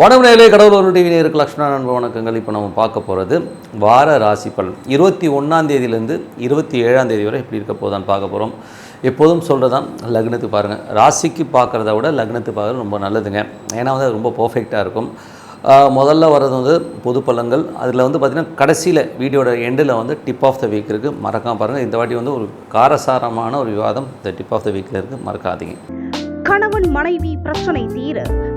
வணக்கம் நேரிலே கடவுள் டிவி நேருக்கு லக்ஷ்மண நண்பர் வணக்கங்கள். இப்போ நம்ம பார்க்க போகிறது வார ராசி பலன். இருபத்தி ஒன்றாம் தேதியிலேருந்து இருபத்தி ஏழாம் தேதி வரை எப்படி இருக்க போதான் பார்க்க போகிறோம் எப்போதும் சொல்கிறதான் லக்னத்துக்கு பாருங்கள் ராசிக்கு பார்க்குறத விட லக்னத்துக்கு பார்க்குறது ரொம்ப நல்லதுங்க. ஏன்னா வந்து அது ரொம்ப பர்ஃபெக்டாக இருக்கும். முதல்ல வர்றது வந்து பொது பலன்கள். அதில் வந்து பார்த்திங்கன்னா கடைசியில் வீடியோட எண்டில் வந்து டிப் ஆஃப் த வீக் இருக்குது மறக்காம பாருங்கள் இந்த வாட்டி வந்து ஒரு காரசாரமான ஒரு விவாதம் இந்த டிப் ஆஃப் த வீக்கில் இருக்குது மறக்காதீங்க. கணவன் மனைவி பிரச்சனை தீர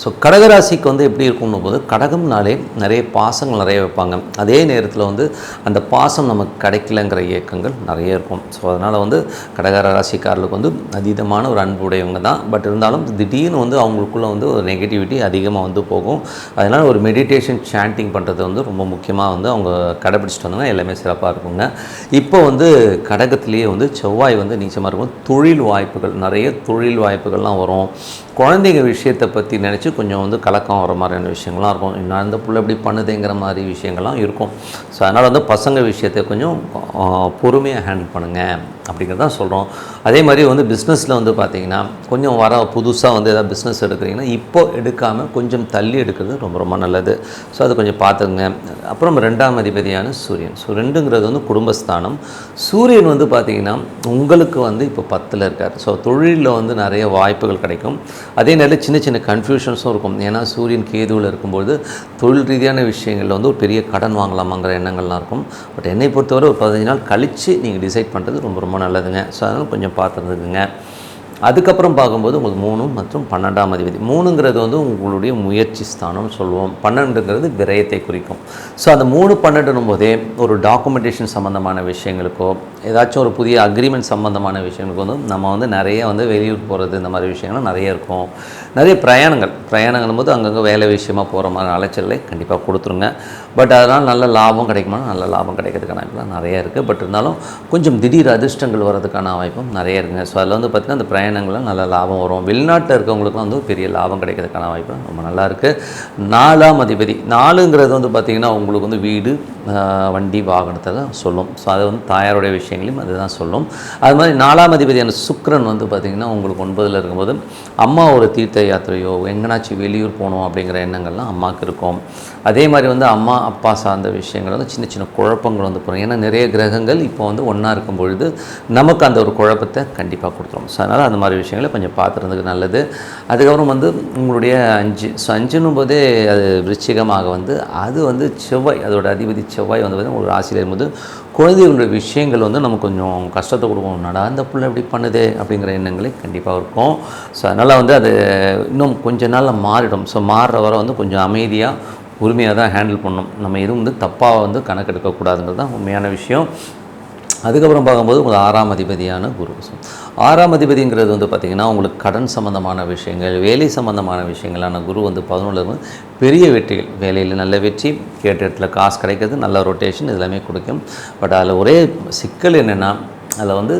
ஸோ கடகராசிக்கு வந்து எப்படி இருக்கும்னு போது கடகம்னாலே நிறைய பாசங்கள் நிறைய வைப்பாங்க. அதே நேரத்தில் வந்து அந்த பாசம் நமக்கு கிடைக்கலங்கிற இயக்கங்கள் நிறைய இருக்கும். ஸோ அதனால் வந்து கடகர ராசிக்காரர்களுக்கு வந்து அதீதமான ஒரு அன்பு உடையவங்க தான். பட் இருந்தாலும் திடீர்னு வந்து அவங்களுக்குள்ள வந்து ஒரு நெகட்டிவிட்டி அதிகமாக வந்து போகும். அதனால் ஒரு மெடிடேஷன் சாண்டிங் பண்ணுறது வந்து ரொம்ப முக்கியமாக வந்து அவங்க கடைபிடிச்சிட்டு வந்தாங்கன்னா எல்லாமே சிறப்பாக இருக்குங்க. இப்போ வந்து கடகத்திலேயே வந்து செவ்வாய் வந்து நீச்சமாக இருக்கும். தொழில் வாய்ப்புகள் நிறைய தொழில் வாய்ப்புகள்லாம் வரும். குழந்தைங்க விஷயத்தை பற்றி நினச்சி கொஞ்சம் வந்து கலக்கம் வர மாதிரியான விஷயங்கள்லாம் இருக்கும். நான் இந்த பிள்ளை எப்படி பண்ணுதுங்கிற மாதிரி விஷயங்கள்லாம் இருக்கும். ஸோ அதனால் வந்து பசங்க விஷயத்தை கொஞ்சம் பொறுமையாக ஹேண்டில் பண்ணுங்கள் அப்படிங்கிறது தான் சொல்கிறோம் அதே மாதிரி வந்து பிஸ்னஸில் வந்து பார்த்திங்கன்னா கொஞ்சம் வர புதுசாக வந்து ஏதாவது பிஸ்னஸ் எடுக்கிறீங்கன்னா இப்போ எடுக்காமல் கொஞ்சம் தள்ளி எடுக்கிறது ரொம்ப ரொம்ப நல்லது. ஸோ அது கொஞ்சம் பார்த்துங்க அப்புறம் ரெண்டாம் அதிபதியான சூரியன். ஸோ ரெண்டுங்கிறது வந்து குடும்பஸ்தானம். சூரியன் வந்து பார்த்திங்கன்னா உங்களுக்கு வந்து இப்போ பத்தில் இருக்கார். ஸோ தொழிலில் வந்து நிறைய வாய்ப்புகள் கிடைக்கும். அதே நேரத்தில் சின்ன சின்ன கன்ஃபியூஷன்ஸும் இருக்கும். ஏன்னா சூரியன் கேதுவில் இருக்கும்போது தொழில் ரீதியான விஷயங்களில் வந்து ஒரு பெரிய கடன் வாங்கலாமாங்கிற எண்ணங்கள்லாம் இருக்கும். பட் என்னை பொறுத்தவரை ஒரு பதினஞ்சு நாள் கழித்து நீங்கள் டிசைட் பண்ணுறது ரொம்ப ரொம்ப நல்லதுங்க. ஸோ அதனால் கொஞ்சம் பார்த்துருந்துக்குங்க. அதுக்கப்புறம் பார்க்கும்போது உங்களுக்கு மூணு மற்றும் பன்னெண்டாம் அதிபதி. மூணுங்கிறது வந்து உங்களுடைய முயற்சி ஸ்தானம் சொல்லுவோம். பன்னெண்டுங்கிறது விரயத்தை குறிக்கும். ஸோ அந்த மூணு பன்னெண்டுனும் போதே ஒரு டாக்குமெண்டேஷன் சம்மந்தமான விஷயங்களுக்கோ ஏதாச்சும் ஒரு புதிய அக்ரிமெண்ட் சம்மந்தமான விஷயங்களுக்கு வந்து நம்ம வந்து நிறைய வந்து வெளியூர் போகிறது இந்த மாதிரி விஷயங்கள்லாம் நிறைய இருக்கும். நிறைய பிரயாணங்கள். பிரயாணங்கள் போது அங்கங்கே வேலை விஷயமா போகிற மாதிரி அலைச்சலை கண்டிப்பாக கொடுத்துருங்க. பட் அதனால் நல்ல லாபம் கிடைக்குமா நல்ல லாபம் கிடைக்கிறதுக்கான வாய்ப்புலாம் நிறைய இருக்குது பட் இருந்தாலும் கொஞ்சம் திடீர் அதிர்ஷ்டங்கள் வர்றதுக்கான வாய்ப்பும் நிறைய இருக்குங்க. ஸோ அதில் வந்து பார்த்திங்கன்னா அந்த பிரயாணங்களில் நல்ல லாபம் வரும். வெளிநாட்டில் இருக்கவங்களுக்குலாம் வந்து பெரிய லாபம் கிடைக்கிறதுக்கான வாய்ப்பு ரொம்ப நல்லா இருக்குது நாலாம் அதிபதி. நாலுங்கிறது வந்து பார்த்திங்கன்னா உங்களுக்கு வந்து வீடு வண்டி வாகனத்தை தான் சொல்லும். ஸோ அது வந்து தாயாருடைய விஷயங்களையும் அதுதான் சொல்லும். அது மாதிரி நாலாம் அதிபதியான சுக்ரன் வந்து பார்த்திங்கன்னா உங்களுக்கு ஒன்பதில் இருக்கும்போது அம்மா ஒரு தீர்த்த யாத்திரையோ எங்கனாச்சும் வெளியூர் போகணும் அப்படிங்கிற எண்ணங்கள்லாம் அம்மாவுக்கு இருக்கும். அதே மாதிரி வந்து அம்மா அப்பா சார்ந்த விஷயங்கள் வந்து சின்ன சின்ன குழப்பங்கள் வந்து போகிறோம் ஏன்னா நிறைய கிரகங்கள் இப்போ வந்து ஒன்றா இருக்கும் பொழுது நமக்கு அந்த ஒரு குழப்பத்தை கண்டிப்பாக கொடுத்துரும். ஸோ அதனால் அந்த மாதிரி விஷயங்களை கொஞ்சம் பார்த்துறதுக்கு நல்லது. அதுக்கப்புறம் வந்து உங்களுடைய அஞ்சு ஸோ அஞ்சுன்னும் போதே அது விருச்சிகமாக வந்து அது வந்து செவ்வாய் அதோட அதிபதி செவ்வாய் வந்து பார்த்திங்கன்னா ஒரு ஆசிரியர் வந்து குழந்தைகளுடைய விஷயங்கள் வந்து நமக்கு கொஞ்சம் கஷ்டத்தை கொடுக்கும் நடா அந்த புள்ள எப்படி பண்ணுது? அப்படிங்கிற எண்ணங்களே கண்டிப்பாக இருக்கும். ஸோ அதனால் வந்து அது இன்னும் கொஞ்ச நாளில் மாறிடும். ஸோ மாறுற வரை வந்து கொஞ்சம் அமைதியாக உரிமையாக தான் ஹேண்டில் பண்ணணும். நம்ம எதுவும் வந்து தப்பாக வந்து கணக்கெடுக்கக்கூடாதுன்றது தான் உண்மையான விஷயம். அதுக்கப்புறம் பார்க்கும்போது ஒரு ஆறாம் அதிபதியான குரு. ஆறாம் அதிபதிங்கிறது வந்து பார்த்திங்கன்னா உங்களுக்கு கடன் சம்மந்தமான விஷயங்கள் வேலை சம்மந்தமான விஷயங்களான குரு வந்து பதினொன்று பெரிய வெற்றிகள். வேலையில் நல்ல வெற்றி கேட்ட இடத்துல காசு கிடைக்கிறது நல்ல ரொட்டேஷன் இதெல்லாமே கொடுக்கும். பட் அதில் ஒரே சிக்கல் என்னென்னா அதில் வந்து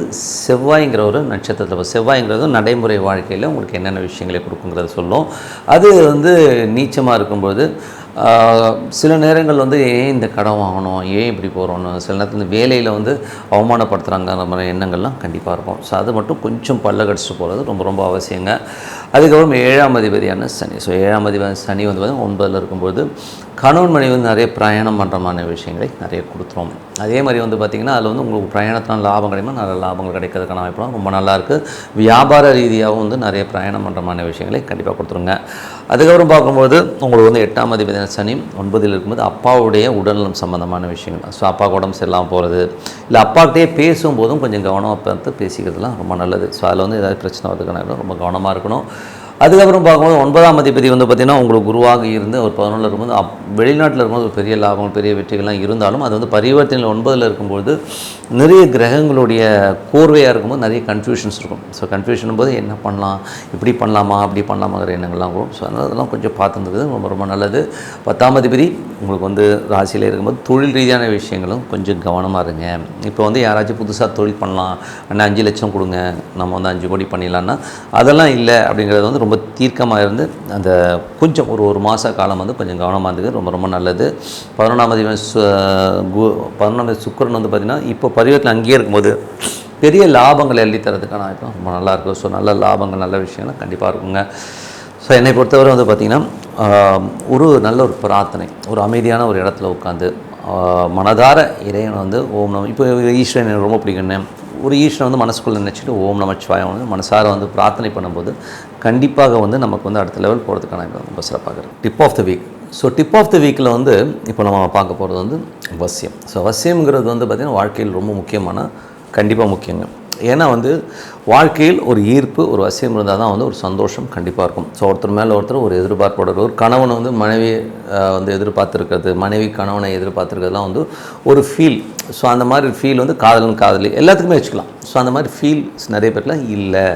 செவ்வாய்ங்கிற ஒரு நட்சத்திரத்தில் செவ்வாய்ங்கிறது நடைமுறை வாழ்க்கையில் உங்களுக்கு என்னென்ன விஷயங்களை கொடுக்குங்கிறத சொல்லும். அது வந்து நீச்சமாக இருக்கும்போது சில நேரங்கள் வந்து ஏன் இந்த கடன் வாங்கணும்? ஏன் இப்படி போகிறோன்னு சில நேரத்தில் வேலையில் வந்து அவமானப்படுத்துகிறாங்கிற மாதிரி எண்ணங்கள்லாம் கண்டிப்பாக இருக்கும். ஸோ அது மட்டும் கொஞ்சம் பல்ல கடிச்சிட்டு போகிறது ரொம்ப ரொம்ப அவசியங்க. அதுக்கப்புறம் ஏழாம் அதிபதியான சனி. ஸோ ஏழாம் அதிபதியான சனி வந்து பார்த்தீங்கன்னா ஒன்பதில் இருக்கும்போது கணவன் மனைவி வந்து நிறைய பிரயாணம் பண்ணுற மாதிரி விஷயங்களை நிறைய கொடுத்துரும். அதே மாதிரி வந்து பார்த்திங்கன்னா அதில் வந்து உங்களுக்கு பிரயாணத்தினால் லாபம் கிடைக்குமா? நல்ல லாபங்கள் கிடைக்கிறதுக்கான வாய்ப்புலாம் ரொம்ப நல்லாயிருக்கு வியாபார ரீதியாகவும் வந்து நிறைய பிரயாணம் பண்ணுற மாதிரி விஷயங்களை கண்டிப்பாக கொடுத்துருங்க. அதுக்கப்புறம் பார்க்கும்போது உங்களுக்கு வந்து எட்டாம் அதிபதியான சனி ஒன்பதில் இருக்கும்போது அப்பாவுடைய உடல்நலம் சம்மந்தமான விஷயங்கள். ஸோ அப்பா உடம்பு சரியில்லாமல் போகிறது இல்லை அப்பாக்கிட்டே பேசும்போதும் கொஞ்சம் கவனமாக பார்த்து பேசிக்கிறதுலாம் ரொம்ப நல்லது. ஸோ அதில் வந்து ஏதாவது பிரச்சனை வரதுக்கான ரொம்ப கவனமாக இருக்கணும். அதுக்கப்புறம் பார்க்கும்போது ஒன்பதாம் அதிபதி வந்து பார்த்திங்கன்னா உங்களுக்கு குருவாக இருந்து ஒரு பதினொன்றில் இருக்கும்போது அப் வெளிநாட்டில் இருக்கும்போது ஒரு பெரிய லாபம் பெரிய வெற்றிகள்லாம் இருந்தாலும் அது வந்து பரிவர்த்தனையில் ஒன்பதில் இருக்கும்போது நிறைய கிரகங்களுடைய கோர்வையாக இருக்கும்போது நிறைய கன்ஃபியூஷன்ஸ் இருக்கும். ஸோ கன்ஃபியூஷன் போது என்ன பண்ணலாம்? இப்படி பண்ணலாமா? அப்படி பண்ணலாமாங்கிற எண்ணங்கள்லாம் வரும். ஸோ அதனால் அதெல்லாம் கொஞ்சம் பார்த்துருந்தது ரொம்ப ரொம்ப நல்லது. பத்தாம் அதிபதி உங்களுக்கு வந்து ராசியில் இருக்கும்போது தொழில் ரீதியான விஷயங்களும் கொஞ்சம் கவனமாக இருங்க. இப்போ வந்து யாராச்சும் புதுசாக தொழில் பண்ணலாம். அண்ணா அஞ்சு லட்சம் கொடுங்க. நம்ம வந்து அஞ்சு கோடி பண்ணிடலான்னா அதெல்லாம் இல்லை அப்படிங்கிறது வந்து ரொம்ப தீர்க்கமாக இருந்து அந்த கொஞ்சம் ஒரு ஒரு மாத காலம் வந்து கொஞ்சம் கவனமாக இருந்தது ரொம்ப ரொம்ப நல்லது. பதினொன்றாம் தேதி கு- பதினொன்றாம் தேதி சுக்கிரன் வந்து பார்த்திங்கன்னா இப்போ பரிவர்த்தனை அங்கேயே இருக்கும்போது பெரிய லாபங்களை எழுதி தரதுக்கான வாய்ப்பு ரொம்ப நல்லாயிருக்கும் ஸோ நல்ல லாபங்கள் நல்ல விஷயங்கள் கண்டிப்பாக இருக்குங்க. ஸோ என்னை பொறுத்தவரை வந்து பார்த்திங்கன்னா ஒரு நல்ல ஒரு பிரார்த்தனை ஒரு அமைதியான ஒரு இடத்துல உட்காந்து மனதார இறைவனை வந்து ஓம் நம இப்போ ஈஸ்வரன் எனக்கு ரொம்ப பிடிக்குன்னு ஒரு ஈஸ்வரன் வந்து மனசுக்குள்ளே நினச்சிட்டு ஓம் நமச்சிவாயம் வந்து மனசார வந்து பிரார்த்தனை பண்ணும்போது கண்டிப்பாக வந்து நமக்கு வந்து அடுத்த லெவல் போகிறதுக்கான ரொம்ப சிறப்பாக இருக்குது tip of the week so tip of the வீக்கில் வந்து இப்போ நம்ம பார்க்க போகிறது வந்து வசியம் ஸோ வசியம்ங்கிறது வந்து பார்த்திங்கன்னா வாழ்க்கையில் ரொம்ப முக்கியமான கண்டிப்பாக முக்கியங்க. ஏன்னா வந்து வாழ்க்கையில் ஒரு ஈர்ப்பு ஒரு வசியம் இருந்தால் தான் வந்து ஒரு சந்தோஷம் கண்டிப்பாக இருக்கும். ஸோ ஒருத்தர் மேலே ஒருத்தர் ஒரு எதிர்பார்ப்போட ஒரு கணவன் வந்து மனைவி வந்து எதிர்பார்த்துருக்கிறது மனைவி கணவனை எதிர்பார்த்துருக்கிறதுலாம் வந்து ஒரு ஃபீல் ஸோ அந்த மாதிரி ஃபீல் வந்து காதலன் காதலி எல்லாத்துக்குமே வச்சுக்கலாம். ஸோ அந்த மாதிரி ஃபீல்ஸ் நிறைய பேர்லாம் இல்லை.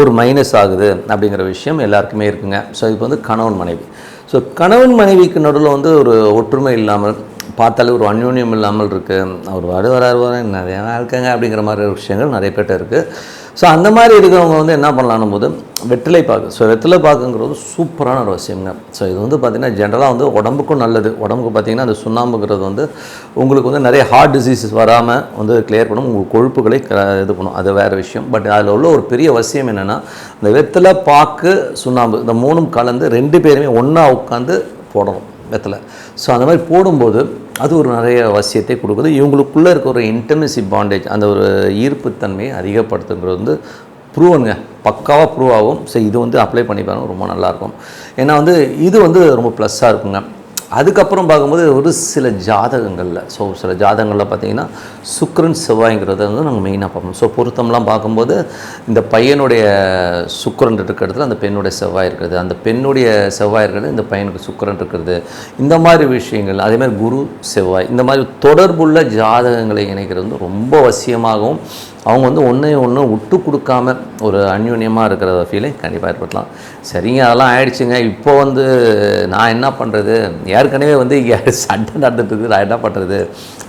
ஒரு மைனஸ் ஆகுது அப்படிங்கிற விஷயம் எல்லாருக்குமே இருக்குங்க. ஸோ இப்போ வந்து கணவன் மனைவி. ஸோ கணவன் மனைவிக்கு நடுவில் வந்து ஒரு ஒற்றுமை இல்லாமல் பார்த்தாலே ஒரு அந்யோன்யம் இல்லாமல் இருக்குது அவர் வருவார் வருவார் நிறையா நிறைய இருக்காங்க அப்படிங்கிற மாதிரி ஒரு விஷயங்கள் நிறைய பேர்ட்ட இருக்குது ஸோ அந்த மாதிரி இருக்கிறவங்க வந்து என்ன பண்ணலான்னும் போது வெற்றிலை பாக்கு. ஸோ வெற்றிலை பாக்குங்கிறது சூப்பரான ஒரு விஷயங்க. ஸோ இது வந்து பார்த்திங்கன்னா ஜென்ரலாக வந்து உடம்புக்கும் நல்லது. உடம்புக்கு பார்த்திங்கன்னா அந்த சுண்ணாம்புங்கிறது வந்து உங்களுக்கு வந்து நிறைய ஹார்ட் டிசீஸஸ் வராமல் வந்து கிளியர் பண்ணும். உங்கள் கொழுப்புகளை க- இது பண்ணும். அது வேறு விஷயம். பட் அதில் உள்ள ஒரு பெரிய அவசியம் என்னென்னா இந்த வெற்றிலை பாக்கு சுண்ணாம்பு இந்த மூணும் கலந்து ரெண்டு பேருமே ஒன்றா உட்காந்து போடணும் வெத்தலை ஸோ அந்த மாதிரி போடும்போது அது ஒரு நிறைய அவசியத்தை கொடுக்குது. இவங்களுக்குள்ளே இருக்க ஒரு இன்டர்னசிப் பாண்டேஜ் அந்த ஒரு ஈர்ப்புத்தன்மையை அதிகப்படுத்துங்கிறது வந்து ப்ரூவனுங்க பக்காவாக ப்ரூவ் ஆகும். ஸோ இது வந்து அப்ளை பண்ணி பாருங்கள் ரொம்ப நல்லாயிருக்கும் ஏன்னா வந்து இது வந்து ரொம்ப ப்ளஸ்ஸாக இருக்குங்க. அதுக்கப்புறம் பார்க்கும்போது ஒரு சில ஜாதகங்களில் ஸோ சில ஜாதகங்களில் பார்த்தீங்கன்னா சுக்ரன் செவ்வாய்ங்கிறத வந்து நாங்கள் மெயினாக பார்ப்போம். ஸோ பொருத்தம்லாம் பார்க்கும்போது இந்த பையனுடைய சுக்கரன் இருக்கிற இடத்துல அந்த பெண்ணுடைய செவ்வாய் இருக்கிறது. அந்த பெண்ணுடைய செவ்வாய் இருக்கிறது இந்த பையனுக்கு சுக்கரன் இருக்கிறது. இந்த மாதிரி விஷயங்கள் அதேமாதிரி குரு செவ்வாய் இந்த மாதிரி தொடர்புள்ள ஜாதகங்களை இணைக்கிறது வந்து ரொம்ப அவசியமாகவும் அவங்க வந்து ஒன்றே ஒன்று விட்டு கொடுக்காம ஒரு அந்யூன்யமாக இருக்கிற ஃபீலை கண்டிப்பாக ஏற்படுத்தலாம் சரிங்க அதெல்லாம் ஆயிடுச்சுங்க. இப்போ வந்து நான் என்ன பண்ணுறது ஏற்கனவே வந்து இங்கே சண்டை நடந்துட்டு நான் என்ன பண்ணுறது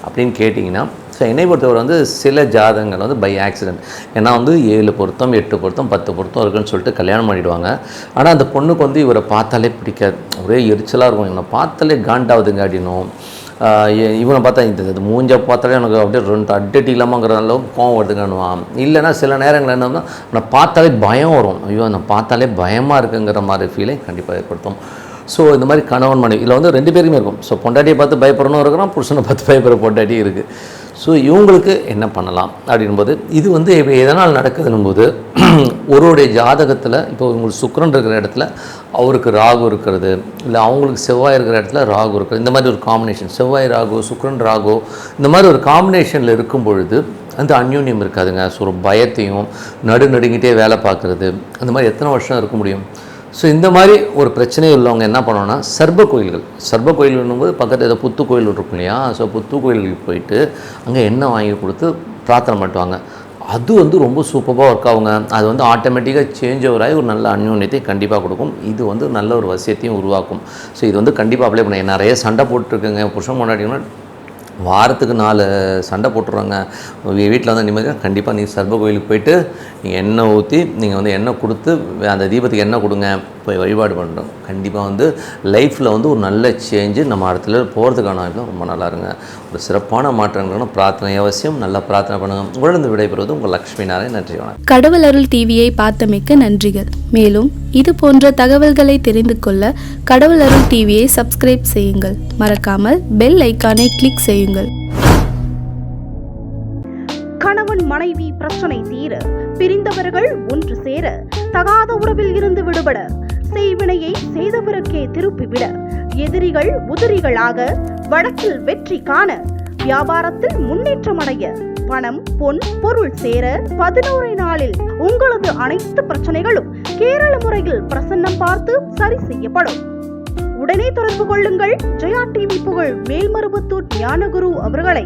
அப்படின்னு கேட்டிங்கன்னா ஸோ என்னை பொறுத்தவரை வந்து சில ஜாதகங்கள் வந்து பை ஆக்சிடென்ட் ஏன்னா வந்து ஏழு பொருத்தம் எட்டு பொருத்தம் பத்து பொருத்தம் இருக்குன்னு சொல்லிட்டு கல்யாணம் பண்ணிடுவாங்க. ஆனால் அந்த பொண்ணுக்கு வந்து இவரை பார்த்தாலே பிடிக்காது. ஒரே எரிச்சலாக இருக்கும். இவனை பார்த்தாலே காண்டாவதுங்க அப்படின்னும். இவனை பார்த்தா இந்த இது மூஞ்ச பார்த்தாலே எனக்கு அப்படியே ரெண்டு அட்டடி அளவுக்கு கோவம் வருதுங்கன்னுவான் இல்லைன்னா சில நேரங்கள் என்னன்னா நான் பார்த்தாலே பயம் வரும். ஐயோ நான் பார்த்தாலே பயமாக இருக்குங்கிற மாதிரி ஃபீலை கண்டிப்பாக ஏற்படுத்தும். ஸோ இந்த மாதிரி கணவன் மனைவி இதில் வந்து ரெண்டு பேருமே இருக்கும். ஸோ பொண்டாட்டியை பார்த்து பயப்படணும் இருக்கிறான் புருஷனை பார்த்து பயப்படுற பொண்டாட்டி இருக்குது ஸோ இவங்களுக்கு என்ன பண்ணலாம் அப்படின்போது இது வந்து இப்போ எதனால் நடக்குதுன்னும் போது ஒருவருடைய ஜாதகத்தில் இப்போ உங்களுக்கு சுக்கரன் இருக்கிற இடத்துல அவருக்கு ராகு இருக்கிறது இல்லை அவங்களுக்கு செவ்வாய் இருக்கிற இடத்துல ராகு இருக்கிறது இந்த மாதிரி ஒரு காம்பினேஷன் செவ்வாய் ராகு சுக்கரன் ராகு இந்த மாதிரி ஒரு காம்பினேஷனில் இருக்கும் பொழுது அந்த அந்யூன்யம் இருக்காதுங்க. ஸோ ஒரு பயத்தையும் நடு நடுங்கிட்டே வேலை பார்க்குறது அந்த மாதிரி எத்தனை வருஷம் இருக்க முடியும்? ஸோ இந்த மாதிரி ஒரு பிரச்சனை உள்ளவங்க என்ன பண்ணோன்னா சர்ப கோயில்கள். சர்ப கோயில்னும்போது பக்கத்தில் ஏதோ புத்து கோயில் இருக்கும் இல்லையா ஸோ புத்து கோயிலுக்கு போயிட்டு அங்கே எண்ணெய் வாங்கி கொடுத்து பிரார்த்தனை பண்ணுவாங்க. அது வந்து ரொம்ப சூப்பராக ஒர்க் ஆகுங்க. அது வந்து ஆட்டோமேட்டிக்காக சேஞ்ச் ஓவர் ஆகி ஒரு நல்ல அந்யோன்யத்தை கண்டிப்பாக கொடுக்கும். இது வந்து நல்ல ஒரு வசியத்தையும் உருவாக்கும். ஸோ இது வந்து கண்டிப்பாக அப்ளை பண்ண. நிறைய சண்டை போட்டுருக்குங்க. புருஷன் கொண்டாடினா வாரத்துக்கு நாலு சண்டை போட்டுருவாங்க. வீட்டில் வந்து நிம்மதியாக கண்டிப்பாக நீ சர்ப கோயிலுக்கு போயிட்டு நீங்கள் எண்ணெய் ஊற்றி நீங்கள் வந்து எண்ணெய் கொடுத்து அந்த தீபத்துக்கு எண்ணெய் கொடுங்க. போய் வழிபாடு பண்ணுறோம் கண்டிப்பாக வந்து லைஃப்பில் வந்து ஒரு நல்ல சேஞ்சு நம்ம இடத்துல போகிறதுக்கான வாய்ப்பு ரொம்ப நல்லா இருங்க ஒரு சிறப்பான மாற்றங்களும் பிரார்த்தனை அவசியம். நல்லா பிரார்த்தனை பண்ணுங்கள் உங்களிடம் விடைபெறுவது உங்கள் லக்ஷ்மி நாராயண் நன்றி வணக்கம். கடவுள் அருள் டிவியை பார்த்தமைக்க நன்றிகள். மேலும் இது போன்ற தகவல்களை தெரிந்து கொள்ள கடவுள் அருள் டிவியை சப்ஸ்கிரைப் செய்யுங்கள். மறக்காமல் பெல் ஐக்கானை கிளிக் செய்யுங்கள். கணவன் மனைவி பிரச்சனை தீர பிரிந்தவர்கள் ஒன்று சேர தகாத உறவில் இருந்து விடுபட செய்வினையை செய்தவருக்கே திருப்பிவிட எதிரிகள் உதிரிகளாக வழக்கில் வெற்றி காண வியாபாரத்தில் முன்னேற்றம் அடைய பணம் பொன் பொருள் சேர பதினோரு நாளில் உங்களது அனைத்து பிரச்சனைகளும் கேரள முறையில் பிரசன்னம் பார்த்து சரி செய்யப்படும். உடனே தொடர்பு கொள்ளுங்கள். ஜெயா டிவி புகழ் மேல்மருவத்தூர் ஞானகுரு அவர்களை